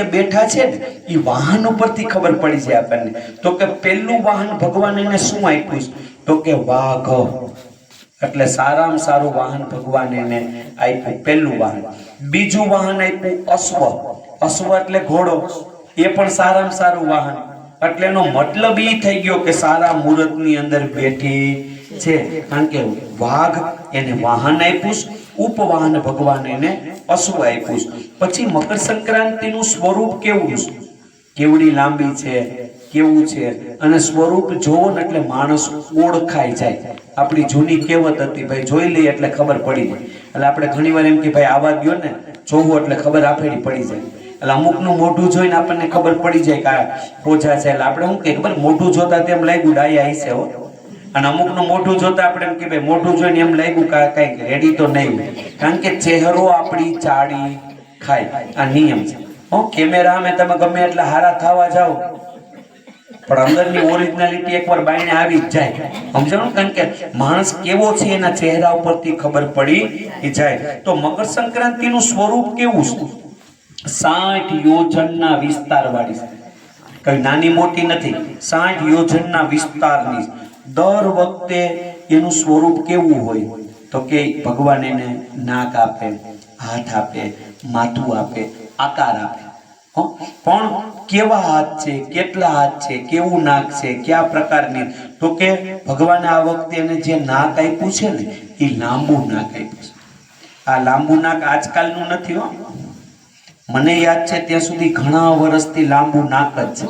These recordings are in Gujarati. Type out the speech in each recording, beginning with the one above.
રીતે બેઠા છે ને એ વાહન ઉપરથી ખબર પડી જાય આપણને. તો કે પહેલું વાહન ભગવાન એને શું આપ્યું છે? તો કે વાઘ. એટલે સારામાં સારું વાહન ભગવાન એને આપ્યું પહેલું વાહન. બીજું વાહન આપ્યું અશ્વ. અશ્વ એટલે ઘોડો. એ પણ સારામાં સારું વાહન. એટલે એનો મતલબ એ થઈ ગયો કે સારા મુહૂર્તની અંદર બેઠી છે. કારણ કે વાઘ એને વાહન આપ્યું છે, ઉપવાહન ભગવાન એને અશ્વ આપ્યું. પછી મકર સંક્રાંતિનું સ્વરૂપ કેવું છે? કેવડી લાંબી છે કેવું છે? અને સ્વરૂપ જોવો ને એટલે માણસ ઓળખાઈ જાય. આપણી જૂની કહેવત હતી ભાઈ જોઈ લઈએ એટલે ખબર પડી જાય. એટલે આપણે ઘણીવાર એમ કે ભાઈ આવા ગયો ને જોવું એટલે ખબર આપેડી પડી જાય. એટલે અમુકનું મોઢું જોઈને આપણને ખબર પડી જાય કે પોજા છે. એટલે આપણે શું કે ખબર મોઢું જોતા તેમ લાગ્યું ડાયા હશે હો. અને અમુકનું મોઢું જોતા આપણે એમ કે ભાઈ, મોઢું જોઈને એમ લાગ્યું કે આ રેડી તો નહીં. કારણ કે ચહેરો આપણી ચાડી ખાય. આ નિયમ છે. હો કેમેરામાં તમે ગમે એટલા હારા થવા જાઓ. પણ અંદરની ઓરિજિનાલિટી એકવાર બાયણે આવી જાય. સમજાણું? કારણ કે માણસ કેવો છે એના ચહેરા ઉપરથી ખબર પડી જાય. તો મકર સંક્રાંતિનું સ્વરૂપ કેવું છે? સાઠ યોજનના વિસ્તાર વાળી કઈ નાની મોટી નથી. સાઠ યોજનના વિસ્તારની દર વખતે એનું સ્વરૂપ કેવું હોય તો કે ભગવાન એને નાક આપે, હાથ આપે, માથું આપે, આકાર આપે? પણ કેવા હાથ છે, કેટલા હાથ છે, કેવું નાક છે, કયા પ્રકારની? તો કે ભગવાને આ વખતે એને જે નાક આપ્યું છે ને, એ લાંબુ નાક આપ્યું છે. આ લાંબુ નાક આજકાલનું નથી હો. મને યાદ છે ત્યાં સુધી ઘણા વર્ષથી લાંબુ નાક જ છે.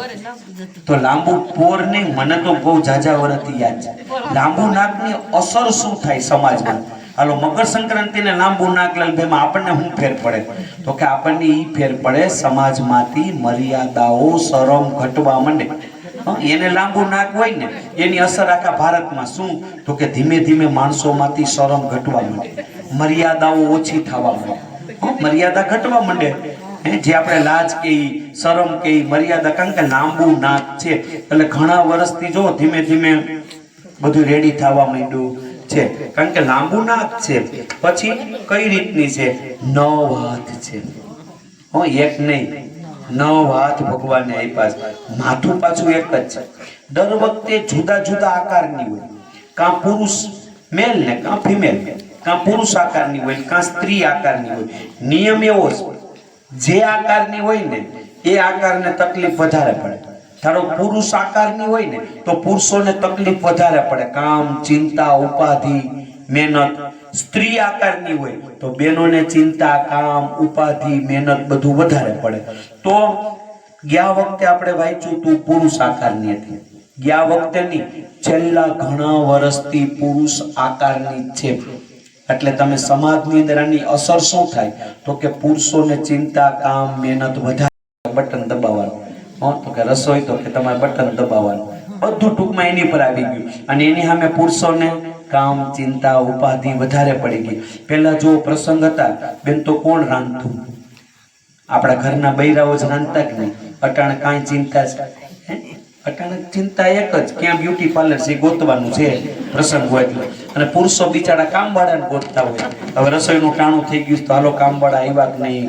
તો લાંબુ પોર નહીં મને તો બહુ જાજા વર્ષથી યાદ છે. લાંબુ નાકની અસર શું થાય સમાજમાં? હાલો મકર સંક્રાંતિ ને લાંબુ નાક લાલભાઈમાં આપણને શું ફેર પડે? તો કે આપણને એ ફેર પડે સમાજમાંથી મર્યાદાઓ શરમ ઘટવા માંડે. એને લાંબુ નાક હોય ને એની અસર આખા ભારતમાં શું? તો કે ધીમે ધીમે માણસોમાંથી શરમ ઘટવા માંડે. મર્યાદાઓ ઓછી થવા માંડે. મર્યાદા ઘટવા માંડે. જે આપણે લાજ કે શરમ કે મર્યાદા, કારણ કે લાંબુ નાક છે. એટલે ઘણા વર્ષથી જો ધીમે ધીમે બધું રેડી થવા માંડ્યું છે. કારણ કે લાંબુ નાક છે. પછી કઈ રીતની છે? નવ હાથ છે. હો, એક નહીં. નવ હાથ ભગવાનને આપ્યા માથું પાછું એક જ છે. દર વખતે જુદા જુદા આકારની હોય. કાં પુરુષ મેલ ને કાં ફિમેલ કાં પુરુષ આકારની હોય કાં સ્ત્રી આકારની હોય. નિયમ એવો છે. જે આકારની હોય ને, એ આકારને તકલીફ વધારે પડે. ધારો પુરુષ આકારની હોય ને, તો પુરુષોને તકલીફ વધારે પડે. કામ, ચિંતા, ઉપાધિ, મહેનત. સ્ત્રી આકારની હોય, તો બહેનોને ચિંતા, કામ, ઉપાધિ, મહેનત બધું વધારે પડે. તો ગયા વખતે આપણે વાંચ્યું તું પુરુષ આકારની હતી. ગયા વખતે નહીં, છેલ્લા ઘણા વર્ષથી પુરુષ આકારની છે. એટલે તમે સમાજની અંદર આની અસર શું થાય? તો કે પુરુષોને ચિંતા, કામ, મહેનત વધારે બટન દબાવવાનું. તો કે રસોઈ, તો કે તમારે બટન દબાવવાનું. બધું ટૂંકમાં એની પર આવી ગયું. અને એની સામે પુરુષોને કામ, ચિંતા, ઉપાધિ વધારે પડી ગઈ. પહેલા જો પ્રસંગ હતા. બેન, તો કોણ રાંધતું? આપણા ઘરના બૈરાઓ જ રાંધતા કે નહીં? અટાણે કાંઈ ચિંતા? અટાણે ચિંતા એક જ ક્યાં બ્યુટી પાર્લર છે ગોતવાનું છે પ્રસંગ હોય એટલે અને પુરુષો બિચારા કામવાળાને ગોતતા હોય. હવે રસોઈનું ટાણું થઈ ગયું તો હાલો કામવાળા આવ્યા કે નહીં?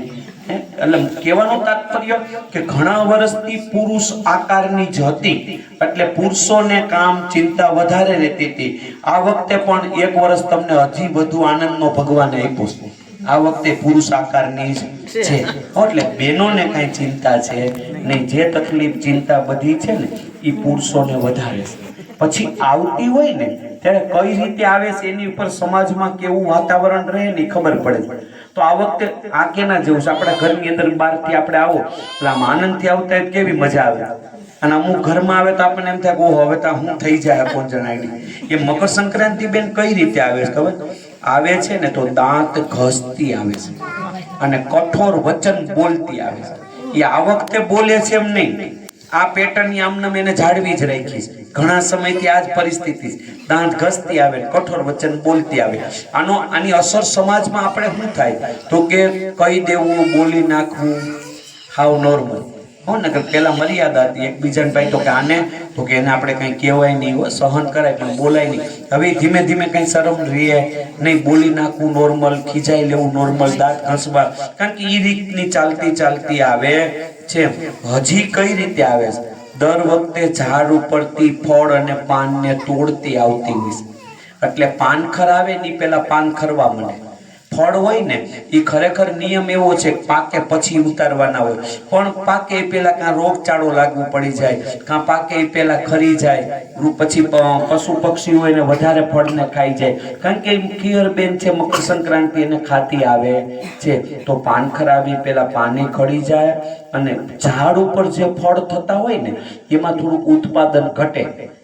એટલે કહેવાનો તાત્પર્ય કે ઘણા વર્ષથી પુરુષ આકારની જ હતી. એટલે પુરુષોને કામ, ચિંતા વધારે રહેતી હતી. આ વખતે પણ એક વર્ષ તમને હજી વધુ આનંદનો ભગવાને આપ્યો છે. આ વખતે પુરુષ આકારની જ છે. એટલે બહેનોને કઈ ચિંતા છે નહીં. જે તકલીફ ચિંતા બધી છે ને એ પુરુષોને વધારે છે. પછી આવતી હોય ને ત્યારે કઈ રીતે આવે છે એની ઉપર સમાજમાં કેવું વાતાવરણ રહે ને ખબર પડે છે. તો આ વખતે આ કેના જેવું છે. આપણા ઘરની અંદર બહારથી આપણે આવો એટલે આમ આનંદથી આવતા હોય કેવી મજા આવે. અને અમુક ઘરમાં આવે તો આપણને એમ થાય કે હવે તો હું થઈ જાય કોણ જણાય? એ મકર સંક્રાંતિ બેન કઈ રીતે આવે છે ખબર? આવે છે ને તો દાંત ઘસતી આવે છે. અને કઠોર વચન બોલતી આવે છે. એ આ વખતે બોલે છે એમ નહીં. આ પેટર્ન આમને એને જાળવી જ રાખી છે. ઘણા સમયથી આ જ પરિસ્થિતિ દાંત ઘસતી આવે, કઠોર વચન બોલતી આવે. આનો, આની અસર સમાજમાં આપણે શું થાય? તો કે કહી દેવું, બોલી નાખવું, હાવ નોર્મલ હો ને પેલા મર્યાદા હતી એકબીજાને ભાઈ, તો કે આને, તો કે એને આપણે કંઈ કહેવાય નહીં સહન કરાય, પણ બોલાય નહીં. હવે ધીમે ધીમે કંઈ શરમ રહીએ નહીં, બોલી નાખવું નોર્મલ ખીજાઈ લેવું નોર્મલ દાંત ઘસવા. કારણ કે એ રીતની ચાલતી ચાલતી આવે છે. હજી કઈ રીતે આવે છે? દર વખતે ઝાડ ઉપરથી ફળ અને પાનને તોડતી આવતી હોય એટલે પાન ખરાવે ને પેલા પાન ખરવા મળે ફળ હોય ને એ ખરેખર નિયમ એવો છે પાકે પછી ઉતારવાના હોય. પણ પાકે પેલા કાં રોગચાળો લાગવું પડી જાય, કાં પાકે પેલા ખરી જાય પછી પશુ પક્ષી હોય ને વધારે ફળને ખાઈ જાય. કારણ કે કિયર બેન છે, મકર સંક્રાંતિ એને ખાતી આવે છે. તો પાનખર આવી પેલા પાને ખડી જાય અને ઝાડ ઉપર જે ફળ થતા હોય ને, એમાં થોડુંક ઉત્પાદન ઘટે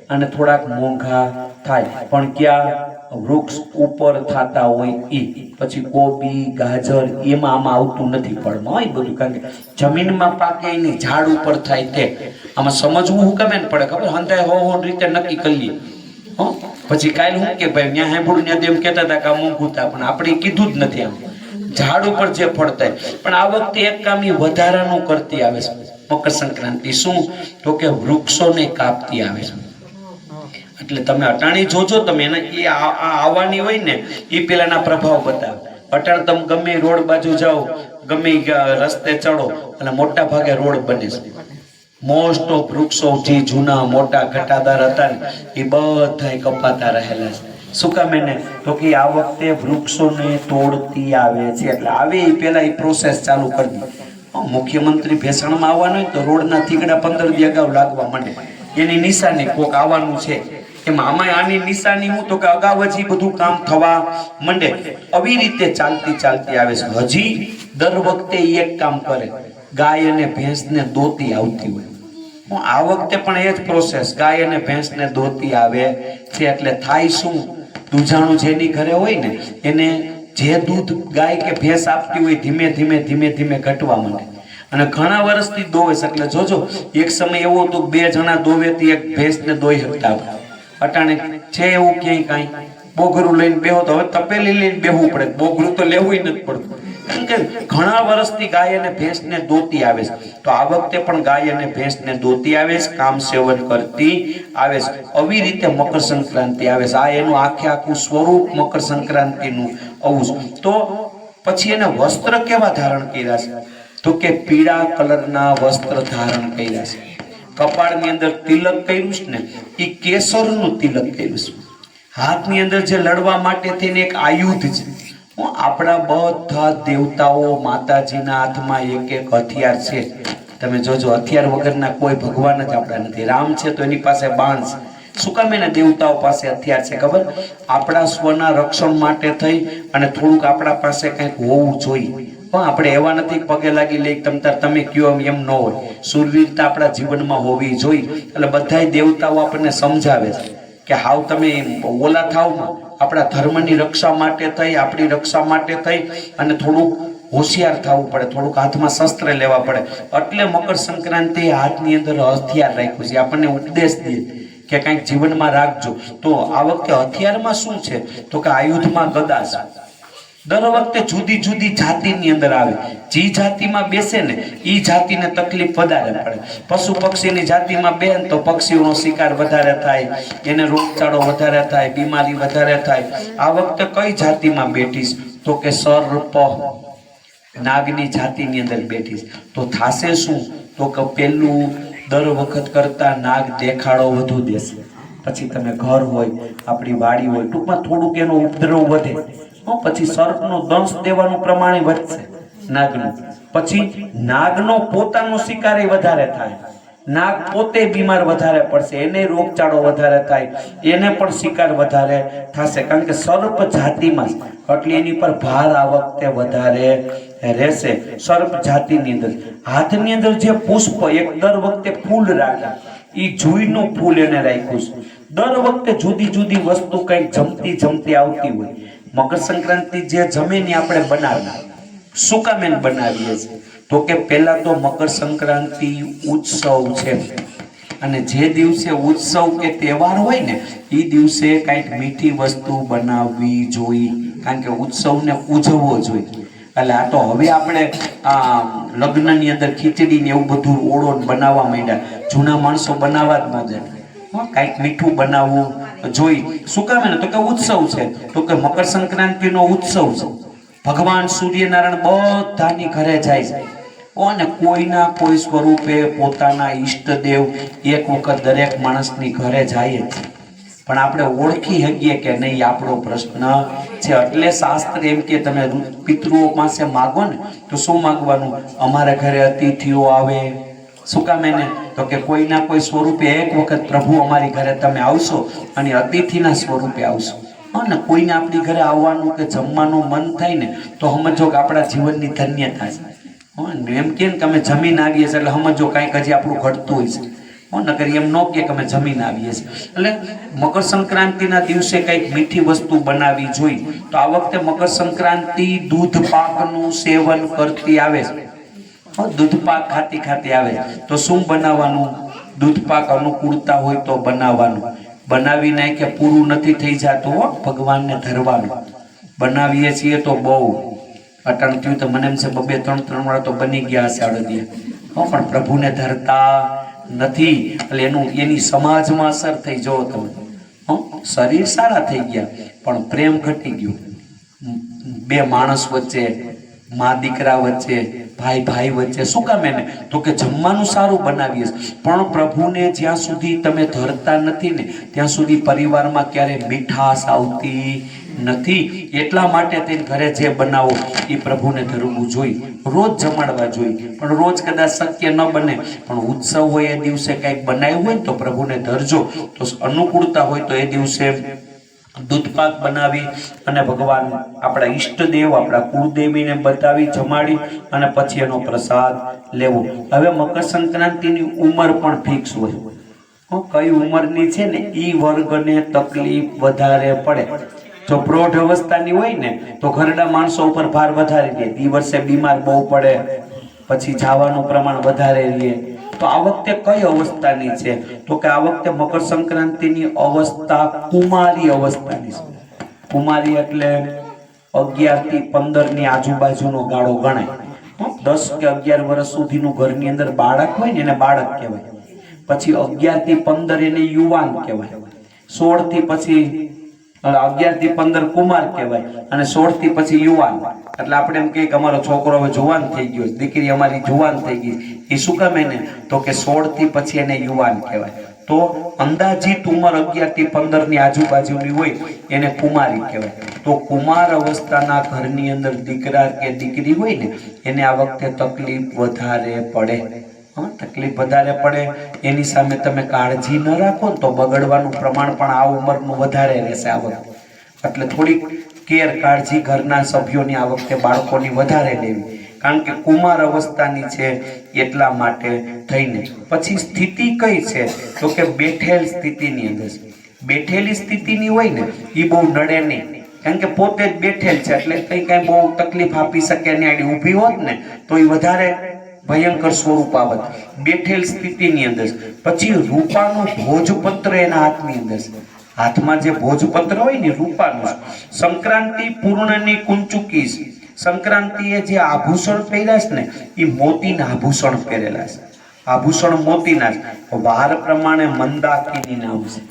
અને થોડાક મોંઘા થાય. પણ ક્યાં વૃક્ષ ઉપર થતા હોય એ પછી કોબી, ગાજર, એમાં આમાં આવતું નથી ફળમાં હોય બધું. કારણ કે જમીનમાં પાકે એની, ઝાડ ઉપર થાય તે. આમાં સમજવું હું ગમે પડે, ખબર? હંતાય હો હો, રીતે નક્કી કરીએ હો? પછી કાલ હું કે, ભાઈ ત્યાં સાંભળ્યું ત્યાં એમ કહેતા હતા કે આ મોંઘું પણ આપણે કીધું જ નથી આમ. ઝાડ ઉપર જે ફળ થાય પણ આ વખતે એક કામ એ વધારાનું કરતી આવે છે. મકર સંક્રાંતિ શું? તો કે વૃક્ષોને કાપતી આવે છે. એટલે તમે અટાણી જોજો, તમે એને એ આવવાની હોય ને, એ પેલાના પ્રભાવ બતાવે. અટાણ તમે ગમે રોડ બાજુ જાઓ, ગમે રસ્તે ચડો અને મોટા ભાગે રોડ બને છે. મોસ્ટ ઓફ વૃક્ષો જે જૂના, મોટા ઘટાદાર હતા ને, એ બધા કપાતા રહેલા છે. શું કામ એને? તો કે આ વખતે વૃક્ષોને તોડતી આવે છે. એટલે આવે એ પહેલાં એ પ્રોસેસ ચાલુ કરી દી. મુખ્યમંત્રી ભેસણમાં આવવાનું હોય તો રોડના થીગડા પંદર દી અગાઉ લાગવા માંડે. એની નિશાની કોક આવવાનું છે. એમાં આમાં આની નિશાની હું તો કે અગાઉ હજી બધું કામ થવા માંડે. આવી રીતે ચાલતી ચાલતી આવે છે. હજી દર વખતે એક કામ કરે. ગાય અને ભેંસને દોતી આવતી હોય. હું આ વખતે પણ એ જ પ્રોસેસ ગાય અને ભેંસને દોતી આવે છે એટલે થાય શું? દૂધાણું જેની ઘરે હોય ને, એને જે દૂધ ગાય કે ભેંસ આપતી હોય ધીમે ધીમે ધીમે ધીમે ઘટવા માંડે. અને ઘણા વર્ષથી દોવે છે. એટલે જોજો, એક સમય એવો હતો બે જણા દોવેથી એક ભેંસને દોઈ શકતા. અટાણે છે એવું ક્યાંય કાંઈ? બોઘરું લઈને બેહો તો હવે તપેલી લઈને બેહવું પડે. બોઘરું તો લેવું નથી પડતું. કારણ કે ઘણા વર્ષથી ગાય અને ભેંસને દોતી આવે છે. તો આ વખતે પણ ગાય અને ભેંસને દોતી આવે છે, કામ સેવન કરતી આવે છે. આવી રીતે મકર સંક્રાંતિ આવે છે. આ એનું આખે આખું સ્વરૂપ મકર સંક્રાંતિનું આવું તો પછી એને વસ્ત્ર કેવા ધારણ કર્યા છે? તો કે પીળા કલરના વસ્ત્ર ધારણ કર્યા છે. કપાળની અંદર તિલક કર્યું છે ને, એ કેસરનું તિલક કર્યું છે. હાથની અંદર જે લડવા માટે થઈને એક આયુધ છે. આપણા બધા દેવતાઓ માતાજીના હાથમાં એક એક હથિયાર છે. તમે જોજો, હથિયાર વગરના કોઈ ભગવાન જ આપણા નથી. રામ છે તો એની પાસે બાણ છે. શું કામ એના દેવતાઓ પાસે હથિયાર છે ખબર? આપણા સ્વના રક્ષણ માટે થઈ અને થોડુંક આપણા પાસે કંઈક હોવું જોઈએ. પણ આપણે એવા નથી પગે લાગી લઈ તમ તાર તમે કયો એમ એમ ન હોય. સુરવીરતા આપણા જીવનમાં હોવી જોઈએ. એટલે બધા દેવતાઓ આપણને સમજાવે છે કે હાવ તમે ઓલા થાવમાં આપણા ધર્મની રક્ષા માટે થઈ, આપણી રક્ષા માટે થઈ અને થોડુંક હોશિયાર થવું પડે, થોડુંક હાથમાં શસ્ત્ર લેવા પડે. એટલે મકર સંક્રાંતિ હાથની અંદર હથિયાર રાખ્યું છે. આપણને ઉપદેશ દે કે કંઈક જીવનમાં રાખજો. તો આ વખતે હથિયારમાં શું છે? તો કે આયુધમાં ગદા છે. દર વખતે જુદી જુદી જાતિની અંદર આવે. જે જાતિમાં બેસે ને એ જાતિને તકલીફ વધારે પડે. પશુ પક્ષીની જાતિમાં બેન તો પક્ષીઓનો શિકાર વધારે થાય, એને રોગચાળો વધારે થાય, બીમારી વધારે થાય. આ વખતે કઈ જાતિમાં બેઠીશ? તો કે સર્પ. નાગની જાતિની અંદર બેઠીશ. તો થાશે શું? તો કે પેલું દર વખત કરતા નાગ દેખાડો વધુ દેશે. પછી તમે ઘર હોય, આપણી વાડી હોય, ટૂંકમાં થોડુંક એનો ઉપદ્રવ વધે. પછી સર્પનો દંશ દેવાનું પ્રમાણે વધશે નાગનું. પછી નાગનો પોતાનો શિકાર વધારે થાય. નાગ પોતે બીમાર વધારે પડશે, એને રોગચાળો વધારે થાય, એને પણ શિકાર વધારે થશે. કારણ કે સર્પ જાતિમાં એટલે એની પર ભાર આ વખતે વધારે રહેશે. સર્પ જાતિની અંદર. હાથની અંદર જે પુષ્પ, એક દર વખતે ફૂલ રાખે એ જુઈનું ફૂલ એને રાખ્યું છે. દર વખતે જુદી જુદી વસ્તુ કંઈક જમતી જમતી આવતી હોય. મકર સંક્રાંતિ જે જમીન આપણે બનાવી શું કામ એને બનાવીએ છીએ? તો કે પહેલા તો મકર સંક્રાંતિ ઉત્સવ છે. અને જે દિવસે ઉત્સવ કે તહેવાર હોય ને એ દિવસે કંઈક મીઠી વસ્તુ બનાવવી જોઈએ. કારણ કે ઉત્સવને ઉજવવો જોઈએ. એટલે આ તો હવે આપણે આ લગ્નની અંદર ખીચડી ને એવું બધું ઓળો બનાવવા માંડ્યા. જૂના માણસો બનાવવા જ ન હો, કાંઈક મીઠું બનાવવું, જોઈ. શું કામ ને તો કે ઉત્સવ છે. તો કે મકર સંક્રાંતિનો ઉત્સવ છે. ભગવાન સૂર્યનારાયણ બધાની ઘરે જાય છે. અને કોઈના કોઈ સ્વરૂપે પોતાના ઈષ્ટદેવ એક વખત દરેક માણસની ઘરે જાય જ. પણ આપણે ઓળખી શકીએ કે નહીં આપણો પ્રશ્ન છે. એટલે શાસ્ત્ર એમ કે તમે પિતૃઓ પાસે માગો ને, તો શું માગવાનું? અમારા ઘરે અતિથિઓ આવે શું કામ એને? તો કે કોઈના કોઈ સ્વરૂપે એક વખત પ્રભુ અમારી ઘરે તમે આવશો અને અતિથિના સ્વરૂપે આવશો. અને કોઈને આપણી ઘરે આવવાનું કે જમવાનું મન થાય ને, તો સમજો કે આપણા જીવનની ધન્યતા છે. એમ કે અમે જમીન આવીએ છીએ એટલે સમજો કાંઈક હજી આપણું ઘટતું હોય છે. હો, નકર એમ ન કે અમે જમીન આવીએ છીએ. એટલે મકર સંક્રાંતિના દિવસે કંઈક મીઠી વસ્તુ બનાવવી જોઈએ. તો આ વખતે મકર સંક્રાંતિ દૂધ પાકનું સેવન કરતી આવે છે. દૂધ પાક ખાતી ખાતી આવે. તો શું બનાવવાનું? દૂધ પાક અનુકૂળતા હોય તો બનાવવાનું. બનાવી નાખે પૂરું નથી થઈ જાતું, હો, ભગવાનને ધરવાનું. બનાવીએ છીએ તો બહુ. અટણ થયું તો મને એમ છે, બબે ત્રણ ત્રણ વાર તો બની ગયા હશે અડદિયા હો, પણ પ્રભુને ધરતા નથી. એટલે એનું, એની સમાજમાં અસર થઈ, જો તમે હો, શરીર સારા થઈ ગયા, પણ પ્રેમ ઘટી ગયો. બે માણસ વચ્ચે, મા દીકરા વચ્ચે ભાઈ ભાઈ વચ્ચે શું કામ એને? તો કે જમવાનું સારું બનાવીએ પણ પ્રભુને જ્યાં સુધી તમે ધરતા નથી ને, ત્યાં સુધી પરિવારમાં ક્યારે મીઠાશ આવતી નથી. એટલા માટે તે ઘરે જે બનાવો, એ પ્રભુને ધરવું જોઈએ. રોજ જમાડવા જોઈએ. પણ રોજ કદાચ શક્ય ન બને, પણ ઉત્સવ હોય એ દિવસે કંઈક બનાવ્યું હોય તો પ્રભુને ધરજો. તો અનુકૂળતા હોય તો એ દિવસે દૂધપાક બનાવી અને ભગવાન આપણા ઈષ્ટદેવ, આપણા કુળદેવીને બતાવી, જમાડી અને પછી એનો પ્રસાદ લેવો. હવે મકર સંક્રાંતિની ઉંમર પણ ફિક્સ હોય. હું, કઈ ઉંમરની છે ને? એ વર્ગને તકલીફ વધારે પડે. જો પ્રૌઢ અવસ્થાની હોય ને, તો ઘરડા માણસો ઉપર ભાર વધારી દે. એ વર્ષે બીમાર બહુ પડે, પછી જવાનું પ્રમાણ વધારે રહે. તો આ વખતે કઈ અવસ્થાની છે? તો કે આ વખતે મકર સંક્રાંતિની અવસ્થા કુમારી અવસ્થાની છે. કુમારી એટલે અગિયારથી પંદરની આજુબાજુનો ગાળો ગણાય. દસ કે અગિયાર વર્ષ સુધીનું ઘરની અંદર બાળક હોય ને એને બાળક કહેવાય. પછી અગિયારથી પંદર એને યુવાન કહેવાય. સોળથી પછી અગિયારથી પંદર કુમાર કહેવાય અને સોળથી પછી યુવાન. એટલે આપણે એમ કહીએ કે અમારો છોકરો હવે જુવાન થઈ ગયો દીકરી અમારી જુવાન થઈ ગઈ એ શું કામ એને? તો કે સોળથી પછી એને યુવાન કહેવાય. તો અંદાજિત ઉંમર અગિયારથી પંદરની આજુબાજુની હોય એને કુમારી કહેવાય. તો કુમાર અવસ્થાના ઘરની અંદર દીકરા કે દીકરી હોય ને, એને આ વખતે તકલીફ વધારે પડે. તકલીફ વધારે પડે. એની સામે તમે કાળજી ન રાખો તો બગડવાનું પ્રમાણ પણ આ ઉંમરનું વધારે રહેશે આ વખતે. એટલે થોડીક કેર કાળજી ઘરના સભ્યોની આ વખતે બાળકોની વધારે લેવી. કારણ કે કુમાર અવસ્થાની છે એટલા માટે થઈને. પછી સ્થિતિ કઈ છે? તો કે બેઠેલ સ્થિતિની અંદર. બેઠેલી સ્થિતિની હોય ને એ બહુ નડે નહીં. કારણ કે પોતે જ બેઠેલ છે, એટલે કઈ કઈ બહુ તકલીફ આપી શકે ને આડી ઊભી હોત ને, તો એ વધારે ભયંકર સ્વરૂપ આવત. બેઠેલ સ્થિતિની અંદર. પછી રૂપાનું ભોજપત્ર એના હાથની અંદર. હાથમાં જે ભોજપત્ર હોય ને રૂપાનું, સંક્રાંતિ પૂર્ણની કુંચુકી સંક્રાંતિએ જે આભૂષણ પહેર્યા છે ને, એ મોતીના આભૂષણ પહેરેલા છે. આભૂષણ મોતીના છે વાર પ્રમાણે મંદાકિની નામ છે.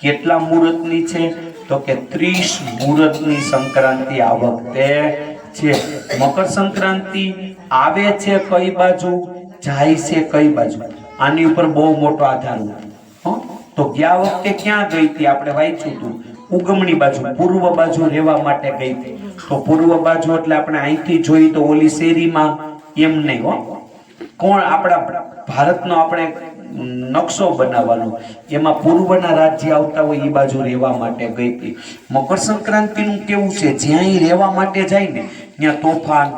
કેટલા મુહૂર્તની છે? તો કે ત્રીસ મુહૂર્તની સંક્રાંતિ આ વખતે છે. મકર સંક્રાંતિ આવે છે કઈ બાજુ? જાય છે કઈ બાજુ? આની ઉપર બહુ મોટો આધાર હોય. હો? તો ગયા વખતે ક્યાં ગઈ હતી? આપણે વાંચ્યું હતું. ઉગમણી બાજુ, પૂર્વ બાજુ રહેવા માટે ગઈ હતી તો પૂર્વ બાજુ એટલે આપણે અહીંથી જોઈ તો ઓલી શેરીમાં એમ નહીં હો. કોણ આપણા ભારતનો આપણે નકશો બનાવવાનો. એમાં પૂર્વના રાજ્ય આવતા હોય એ બાજુ રહેવા માટે ગઈ હતી. મકર સંક્રાંતિનું કેવું છે? જ્યાં ઈ રહેવા માટે જાય ને, ત્યાં તોફાન,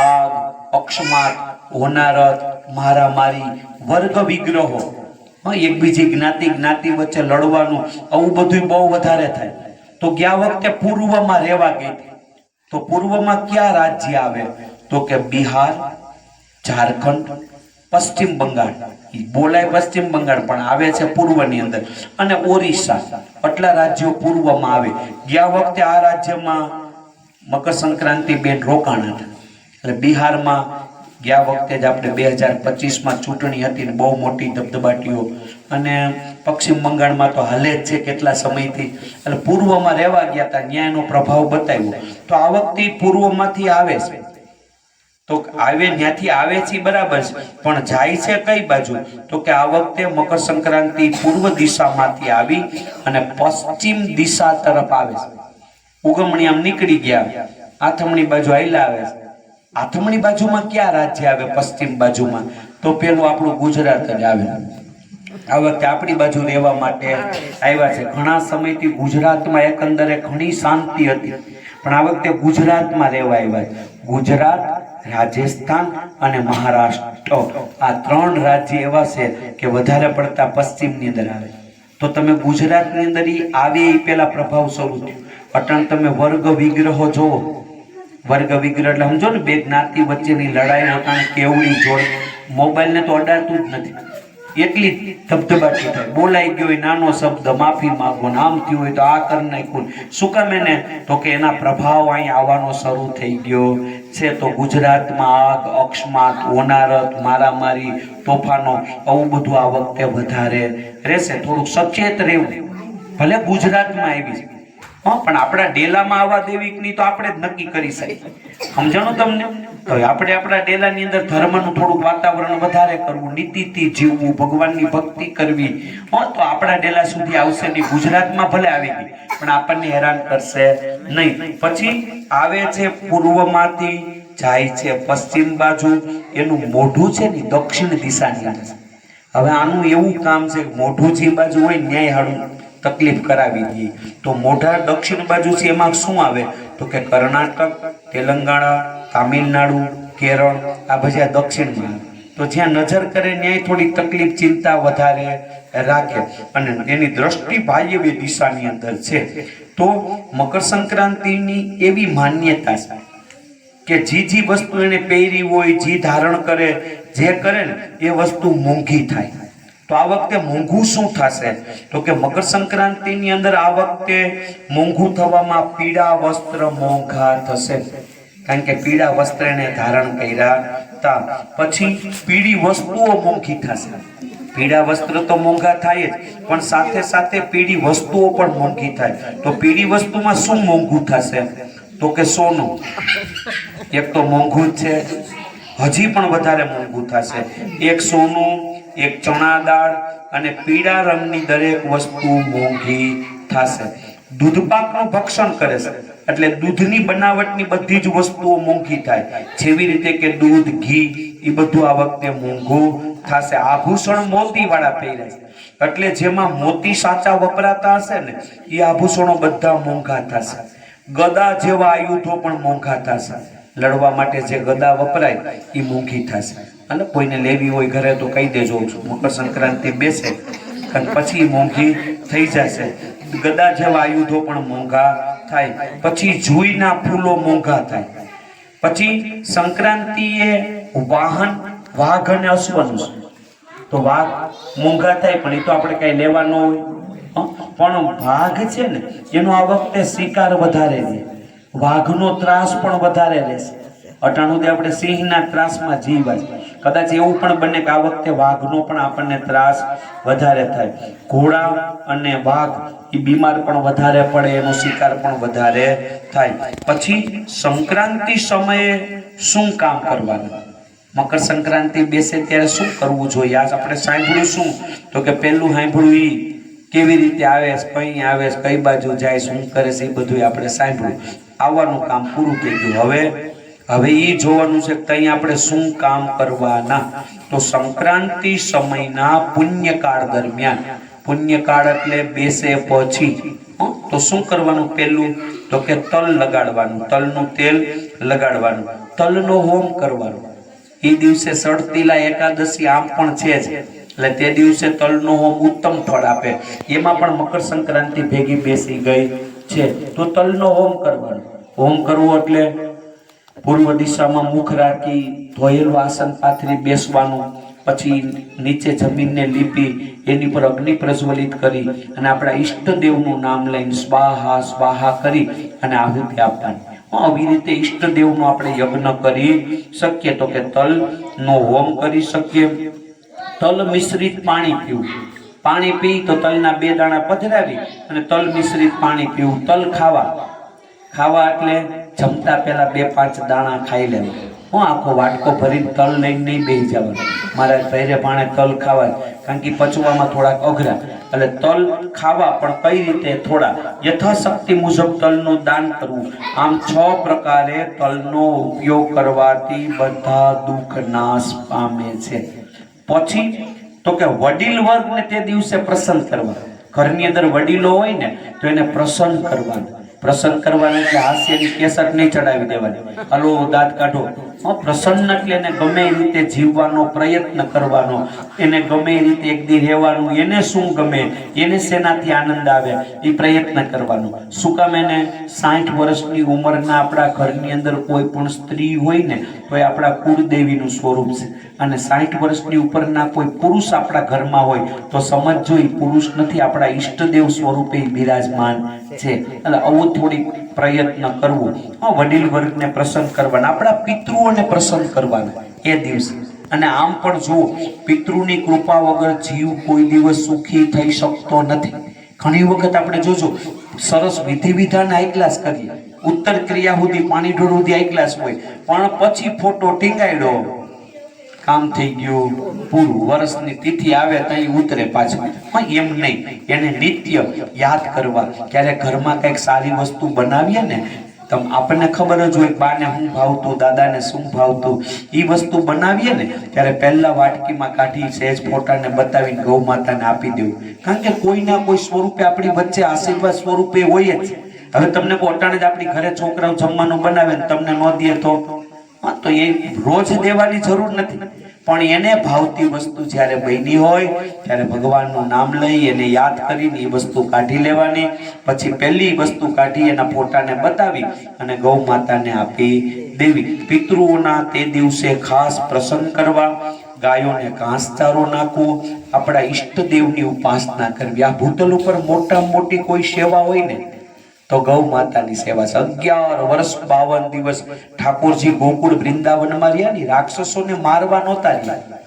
આગ અક્ષમાત હોનારત, મારામારી, વર્ગ વિગ્રહો. એકબીજી જ્ઞાતિ જ્ઞાતિ વચ્ચે લડવાનું, આવું બધું બહુ વધારે થાય. તો ગયા વખતે પૂર્વમાં રહેવા ગઈ? તો પૂર્વમાં કયા રાજ્ય આવે? તો કે બિહાર, ઝારખંડ, પશ્ચિમ બંગાળ. બોલાય પશ્ચિમ બંગાળ, પણ આવે છે પૂર્વની અંદર. અને ઓરિસ્સા, આટલા રાજ્યો પૂર્વમાં આવે. ગયા વખતે આ રાજ્યમાં મકર સંક્રાંતિ બેન રોકાણ હતા? એટલે બિહારમાં ગયા વખતે જ આપણે બે હજાર પચીસમાં ચૂંટણી હતી ને બહુ મોટી ધબધબાટીઓ અને પશ્ચિમ બંગાળમાં તો હાલે જ છે કેટલા સમયથી. એટલે પૂર્વમાં રહેવા ગયા હતા, ન્યાયનો પ્રભાવ બતાવ્યો. તો આ વખતે પૂર્વમાંથી આવે છે. તો આવે, ત્યાંથી આવે છે બરાબર છે. પણ જાય છે કઈ બાજુ? તો કે આ વખતે મકર સંક્રાંતિ પૂર્વ દિશામાંથી આવી અને પશ્ચિમ દિશા તરફ આવે છે. ઉગમણી આમ નીકળી ગયા. આથમણી બાજુ આયલા આવે છે. આથમણી બાજુમાં ક્યાં રાજ્ય આવે? પશ્ચિમ બાજુમાં. તો પેલું આપણું ગુજરાત જ આવે. આ વખતે આપણી બાજુ રહેવા માટે આવ્યા છે. ઘણા સમયથી ગુજરાતમાં એકંદરે ઘણી શાંતિ હતી. પણ આ વખતે ગુજરાતમાં રહેવા આવ્યા છે. ગુજરાત, રાજસ્થાન અને મહારાષ્ટ્ર. આ ત્રણ રાજ્ય એવા છે કે વધારે પડતા પશ્ચિમની અંદર આવે. તો તમે ગુજરાતની અંદર એ આવે એ પેલા પ્રભાવ શરૂ થયો અટણ તમે વર્ગ વિગ્રહો જોવો વર્ગ વિગ્રહ એટલે સમજો ને, બે જ્ઞાતિ વચ્ચેની લડાઈ હોતાને કેવડી જોડ. મોબાઈલને તો અડાતું જ નથી. એટલી ધબધબાટી થાય. બોલાઈ ગયો હોય નાનો શબ્દ, માફી માગો આમ થયું હોય તો આ કરી નાખ્યું શું કામ એને? તો કે એના પ્રભાવ અહીં આવવાનો શરૂ થઈ ગયો છે. તો ગુજરાતમાં આગ, અકસ્માત ઓનારત મારામારી, તોફાનો, આવું બધું આ વખતે વધારે રહેશે. થોડુંક સચેત રહેવું. ભલે ગુજરાતમાં આવી પણ આપણા ડેલામાં આવા દેવિકની તો આપણે જ નક્કી કરી શકીએ. સમજાણું તમને? તો આપણે આપણા ડેલાની અંદર ધર્મનું થોડુંક વાતાવરણ વધારે કરવું, નીતિથી જીવવું, ભગવાનની ભક્તિ કરવી. હો, તો આપણા ડેલા સુધી આવશે નહીં. ગુજરાતમાં ભલે આવી ગઈ, પણ આપણને હેરાન કરશે નહીં. પછી આવે છે પૂર્વમાંથી, જાય છે પશ્ચિમ બાજુ. એનું મોઢું છે ને, દક્ષિણ દિશાની અંદર. હવે આનું એવું કામ છે મોઢું જે બાજુ હોય ન્યાય હાડું તકલીફ કરાવી દઈએ તો મોઢા દક્ષિણ બાજુ છે, એમાં શું આવે? તો કે કર્ણાટક, તેલંગાણા, તામિલનાડુ, કેરળ, આ બધા દક્ષિણમાં. તો જ્યાં નજર કરે ન્યાય થોડી તકલીફ ચિંતા વધારે રાખે. અને એની દ્રષ્ટિ બાહ્ય દિશાની અંદર છે. તો મકર સંક્રાંતિની એવી માન્યતા છે કે જે જે વસ્તુ એને પહેરી હોય, જે ધારણ કરે, જે કરે ને, એ વસ્તુ મોંઘી થાય. તો આ વખતે મોંઘું શું થશે? તો કે મકર સંક્રાંતિની અંદર આ વખતે મોંઘું થવામાં પીળા વસ્ત્ર મોંઘા થશે. કારણ કે પીળા વસ્ત્ર એને ધારણ કર્યા હતા. પછી પીળી વસ્તુઓ મોંઘી થશે. પીળા વસ્ત્ર તો મોંઘા થાય જ, પણ સાથે સાથે પીળી વસ્તુઓ પણ મોંઘી થાય. તો પીળી વસ્તુમાં શું મોંઘું થશે? તો કે સોનું. એક તો મોંઘું જ છે. હજી પણ વધારે મોંઘું થશે. એક સોનું એક ચણા દાળ અને પીળા રંગની દરેક વસ્તુ મોંઘી થશે. દૂધ પાકનું ભક્ષણ કરે છે. એટલે દૂધની બનાવટની બધી જ વસ્તુઓ મોંઘી થાય. જેવી રીતે કે દૂધ, ઘી, એ બધું આ વખતે મોંઘું થશે. આભૂષણ મોતી વાળા પહેરે છે. એટલે જેમાં મોતી સાચા વપરાતા હશે ને, એ આભૂષણો બધા મોંઘા થશે. ગદા જેવા આયુધો પણ મોંઘા થશે. લડવા માટે જે ગદા વપરાય, એ મોંઘી થશે. અને કોઈને લેવી હોય ઘરે તો કહી દેજો, મકર સંક્રાંતિ બેસે. અને પછી મોંઘી થઈ જશે. ગદા જેવા આયુધો પણ મોંઘા થાય. પછી જુઈના ફૂલો મોંઘા થાય. પછી સંક્રાંતિએ વાહન, વાઘ અને અશ્વનું છે. તો વાઘ મોંઘા થાય, પણ એ તો આપણે કઈ લેવાનો હોય? પણ વાઘ છે ને, એનો આ વખતે શિકાર વધારે છે. વાઘનો ત્રાસ પણ વધારે રહેશે અટાણું આપણે સિંહના ત્રાસમાં જીવા કદાચ એવું પણ બને કે આ વખતે વાઘનો પણ આપણને ત્રાસ વધારે થાય. ઘોડા અને વાઘ એ બીમાર પણ વધારે પડે, એનો શિકાર પણ વધારે થાય. પછી સંક્રાંતિ સમયે શું કામ કરવાનું? મકર સંક્રાંતિ બેસે ત્યારે શું કરવું જોઈએ? આજ આપણે સાંભળ્યું શું? તો કે પહેલું સાંભળ્યું ઈ કેવી રીતે આવે, કઈ આવે, કઈ બાજુ જાય, શું કરે છે એ બધું આપણે સાંભળ્યું. આવવાનું કામ પૂરું થઈ હવે હવે એ જોવાનું છે કે ત્યાં આપણે શું કામ કરવાના? તો સંક્રાંતિ સમયના પુણ્યકાળ દરમિયાન, પુણ્યકાળ એટલે બેસે પછી? તો શું કરવાનું પહેલું? તો કે તલ લગાડવાનું, તલનું તેલ લગાડવાનું, તલનો હોમ કરવાનો. એ દિવસે સડતીલા એકાદશી આમ પણ છે જ. એટલે તે દિવસે તલનો હોમ ઉત્તમ ફળ આપે. એમાં પણ મકર સંક્રાંતિ ભેગી બેસી ગઈ છે. તો તલનો હોમ કરવાનો. હોમ કરવો એટલે પૂર્વ દિશામાં મુખ રાખી ધોયેલું આસન પાથરી બેસવાનું, પછી નીચે જમીનને લીપી એની પર અગ્નિ પ્રજ્વલિત કરી અને આપણા ઈષ્ટદેવનું નામ લઈને સ્વાહા સ્વાહા કરી અને આહુતિ આપવાની. આવી રીતે ઈષ્ટદેવનો આપણે યજ્ઞ કરી શકીએ તો કે તલનો હોમ કરી શકીએ. તલ મિશ્રિત પાણી પીવું. પાણી પી તો તલના બે દાણા પધરાવી અને તલ મિશ્રિત પાણી પીવું. તલ ખાવા. ખાવા એટલે જમતા પહેલા બે પાંચ દાણા ખાઈ લેવા. હું આખો વાટકો ભરીને તલ લઈને નહીં બેસી જવાનું. મારા પહેરે પાણે તલ ખાવા કારણ કે પચવામાં થોડાક અઘરા. એટલે તલ ખાવા, પણ કઈ રીતે? થોડા યથાશક્તિ મુજબ તલનું દાન કરવું. આમ છ પ્રકારે તલનો ઉપયોગ કરવાથી બધા દુઃખ નાશ પામે છે. પછી, તો કે વડીલ વર્ગને તે દિવસે પ્રસન્ન કરવા. ઘરની અંદર વડીલો હોય ને, તો એને પ્રસન્ન કરવાના. પ્રસન્ન કરવાનું એટલે હાસ્યની કેસર નહીં ચડાવી દેવાની. હલો, દાંત કાઢો. પ્રસન્ન એટલે એને ગમે એ રીતે જીવવાનો પ્રયત્ન કરવાનો. એને ગમે એ રીતે એક દી રહેવાનું, એને શું ગમે? એને શેનાથી આનંદ આવે? એ પ્રયત્ન કરવાનો. શું કામ એને? સાઠ વર્ષની ઉંમરના આપણા ઘરની અંદર કોઈ પણ સ્ત્રી હોય ને, તો એ આપણા કુળદેવીનું સ્વરૂપ છે. અને સાઠ વર્ષની ઉપરના કોઈ પુરુષ આપણા ઘરમાં હોય તો સમજજો એ પુરુષ નથી, આપણા ઈષ્ટદેવ સ્વરૂપે બિરાજમાન છે. એટલે આવું થોડી પ્રયત્ન કરવું. વડીલ વર્ગને પ્રસન્ન કરવાના, આપણા પિતૃઓને પ્રસન્ન કરવાના એ દિવસે. અને આમ પણ જુઓ, પિતૃની કૃપા વગર જીવ કોઈ દિવસ સુખી થઈ શકતો નથી. ઘણી વખત આપણે જોજો, સરસ વિધિ વિધાન હાઈ ક્લાસ કરીએ. ઉત્તર ક્રિયા સુધી પાણી ઢોળ સુધી હાઈ ક્લાસ હોય. પણ પછી ફોટો ટીંગાડ્યો કામ થઈ ગયું, પૂરું. વર્ષની તિથિ આવે ત્યાં ઉતરે પાછું. પણ એમ નહીં. એને નિત્ય યાદ કરવા. ક્યારે ઘરમાં કંઈક સારી વસ્તુ બનાવીએ ને તમ આપણને ખબર જ હોય બાને શું ભાવતું, દાદાને શું ભાવતું. એ વસ્તુ બનાવીએ ને, ત્યારે પહેલા વાટકીમાં કાઢી સહેજ ફોટાને બતાવીને ગૌ માતાને આપી દેવું. કારણ કે કોઈના કોઈ સ્વરૂપે આપણી વચ્ચે આશીર્વાદ સ્વરૂપે હોય જ. હવે તમને પોતાને જ આપણી ઘરે છોકરાઓ જમવાનું બનાવે ને તમને ન દે તો? હા, તો એ રોજ દેવાની જરૂર નથી. પણ એને ભાવતી વસ્તુ જ્યારે બની હોય, ત્યારે ભગવાનનું નામ લઈ એને યાદ કરીને એ વસ્તુ કાઢી લેવાની. પછી પહેલી વસ્તુ કાઢી એના ફોટાને બતાવી અને ગૌ માતાને આપી દેવી. પિતૃઓના તે દિવસે ખાસ પ્રસંગ કરવા, ગાયોને ઘાસચારો નાખવો, આપણા ઈષ્ટદેવની ઉપાસના કરવી. આ ભૂતલ ઉપર મોટા મોટી કોઈ સેવા હોય ને તો ગૌ માતાની સેવા છે. અગિયાર વર્ષ બાવન દિવસ ઠાકોરજી ગોકુળ વૃંદાવનમાં રહ્યા ને રાક્ષસોને મારવા નહોતા રહ્યા.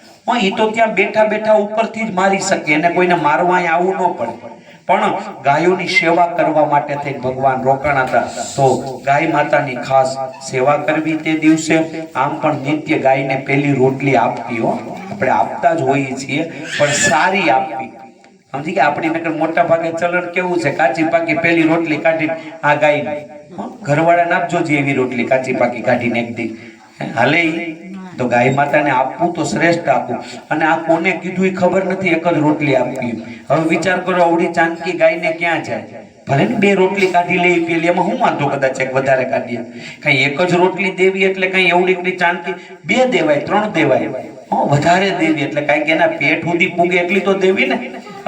એ તો ત્યાં બેઠા બેઠા ઉપરથી જ મારી શકે, એને કોઈને મારવા આવવું ન પડે. પણ ગાયોની સેવા કરવા માટે થઈ ભગવાન રોકાણા હતા. તો ગાય માતાની ખાસ સેવા કરવી તે દિવસે આમ પણ નિત્ય ગાયને પેલી રોટલી આપતી હો. આપણે આપતા જ હોઈએ છીએ, પણ સારી આપવી સમજી કે આપણે નકર મોટા ભાગે ચલણ કેવું છે? કાચી પાકી પેલી રોટલી કાઢી આ ગાય ઘરવાળા આપજો એવી રોટલી કાચી પાકી કાઢીને એક દી. હાલે તો ગાય માતાને આપવું તો શ્રેષ્ઠ આપવું. અને આ કોને કીધું ખબર નથી, એક જ રોટલી આપવી. હવે વિચાર કરો અવળી ચાંદકી ગાયને ક્યાં જાય? ભલે ને બે રોટલી કાઢી લે પેલી, એમાં હું વાંધો કદાચ એક વધારે કાઢીએ? કઈ એક જ રોટલી દેવી એટલે કઈ એવડી એવડી ચાંદકી? બે દેવાય, ત્રણ દેવાય. વધારે દેવી એટલે કાંઈક એના પેટ સુધી પૂગે એટલી તો દેવી ને?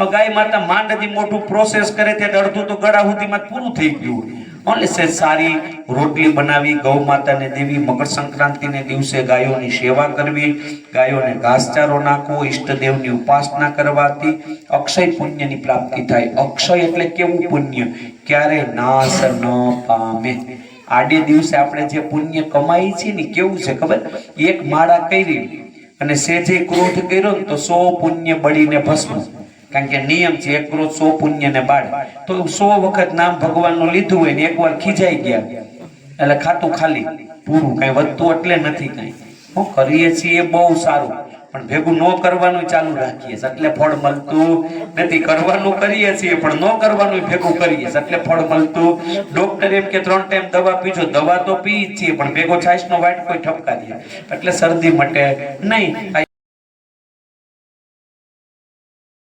ગાય માતા માંડથી મોટું પ્રોસેસ કરે તે અડધું તો ગળા સુધીમાં પૂરું થઈ ગયું. ઓનલી સે સારી રોટલી બનાવી, ગૌ માતાને દેવી, મકર સંક્રાંતિને દિવસે ગાયોની સેવા કરવી, ગાયોને ઘાસચારો નાખવો, ઈષ્ટદેવની ઉપાસના કરવાથી અક્ષય પુણ્યની પ્રાપ્તિ થાય. અક્ષય એટલે કેવું પુણ્ય? ક્યારે નાશ ન પામે. આડે દિવસે આપણે જે પુણ્ય કમાઈ છે ને કેવું છે ખબર? એક માળા કરી અને સેજે ક્રોધ કર્યો તો સો પુણ્ય બળીને ભસ્મ. કારણ કે નિયમ છે, એક ક્રોધ સો પુણ્ય ને બાળ તો સો વખત નામ ભગવાનનું લીધું હોય ને એકવાર ખીજાઈ ગયા. એટલે ખાતું ખાલી. પૂરું કઈ વધતું એટલે નથી કઈ. હું, કરીએ છીએ બહુ સારું. પણ ભેગું ન કરવાનું ચાલુ રાખીએ એટલે ફળ મળતું નથી. કરવાનું કરીએ છીએ, પણ ન કરવાનું ભેગું કરીએ એટલે ફળ મળતું. ડોક્ટર એમ કે ત્રણ ટાઈમ દવા પીજો. દવા તો પી છીએ, પણ ભેગો છાશ નો વાટ કોઈ ઠપકા દે એટલે શરદી મટે. નહીં.